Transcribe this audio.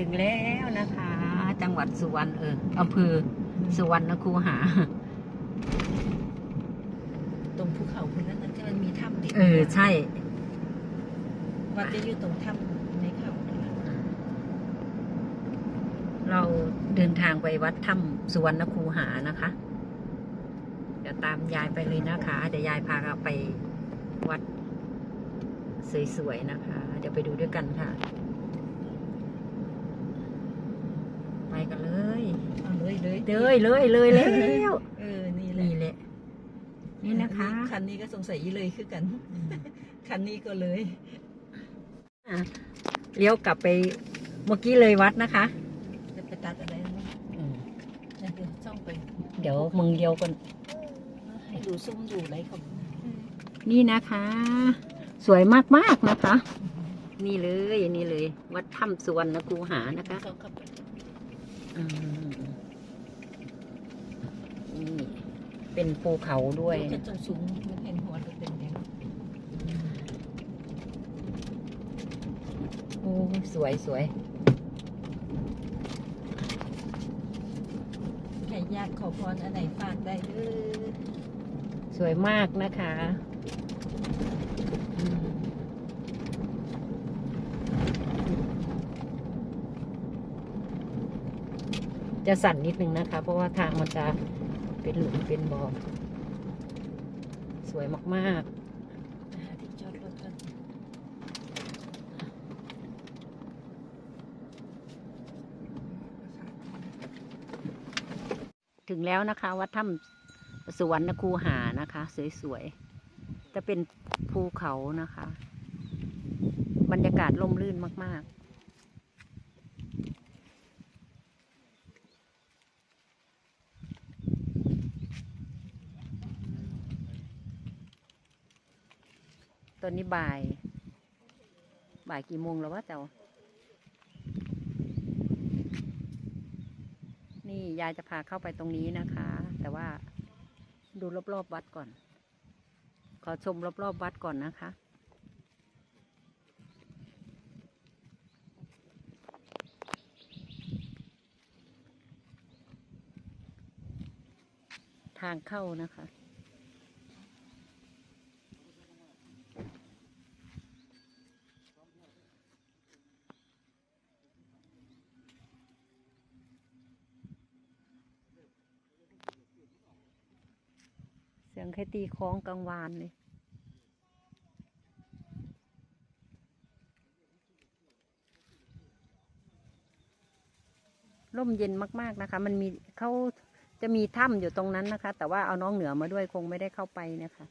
ถึงแล้วนะคะ จังหวัดสุวรรณเอออำเภอสุวรรณคูหา ตรงภูเขาคนนั้นที่มันมีถ้ำเด็กเออ ใช่ วัดจะอยู่ตรงถ้ำในเขานั่นแหละเราเดินทางไปวัดถ้ำสุวรรณคูหานะคะเดี๋ยวตามยายไปเลยนะคะ เดี๋ยวยายพาเราไปวัดสวยๆนะคะ เดี๋ยวไปดูด้วยกันค่ะ ไป กันเลยเอาเลยเลยเลยเลยเลยแล้วเออนี่แหละนี่แหละนี่นะคะคันนี้ก็สงสัยอีเลยคือกัน คันนี้ก็เลยอะเลี้ยวกลับไปเมื่อกี้เลยวัดนะคะ จะไปตัดอะไรนะนั่นคือช่องไป เดี๋ยวมึงเลี้ยวกันให้ดูซุ้มดูอะไรเขานี่นะคะ สวยมากๆนะคะ นี่เลยนี่เลย วัดถ้ำสุวรรณคูหานะคะ นี่เป็นภูเขาด้วยดูจะจงสูงมันเห็นหัวจะเป็นยังโอ้ยสวยสวยใครอยากขอพรอันไหนฝากได้เด้อสวยมากนะคะ จะสั่นนิดนึงนะคะ เพราะว่าทางมันจะเป็นหลุมเป็นบ่อสวยมากหาที่จอดรถกันๆถึงแล้วนะคะ วัดถ้ำสุวรรณคูหานะคะ สวยๆ จะเป็นภูเขานะคะ บรรยากาศร่มรื่นมาก ๆ ตอนนี้บ่าย บ่ายกี่โมงแล้ววะเจ้า นี่ยายจะพาเข้าไปตรงนี้นะคะ แต่ว่าดูรอบๆวัดก่อน ขอชมรอบๆวัดก่อนนะคะ ทางเข้านะคะ สียงใครตีคล้องกลางวานเลยร่มเย็นมากๆนะคะ มันมีเขาจะมีถ้ำอยู่ตรงนั้นนะคะ แต่ว่าเอาน้องเหนือมาด้วยคงไม่ได้เข้าไปนะคะ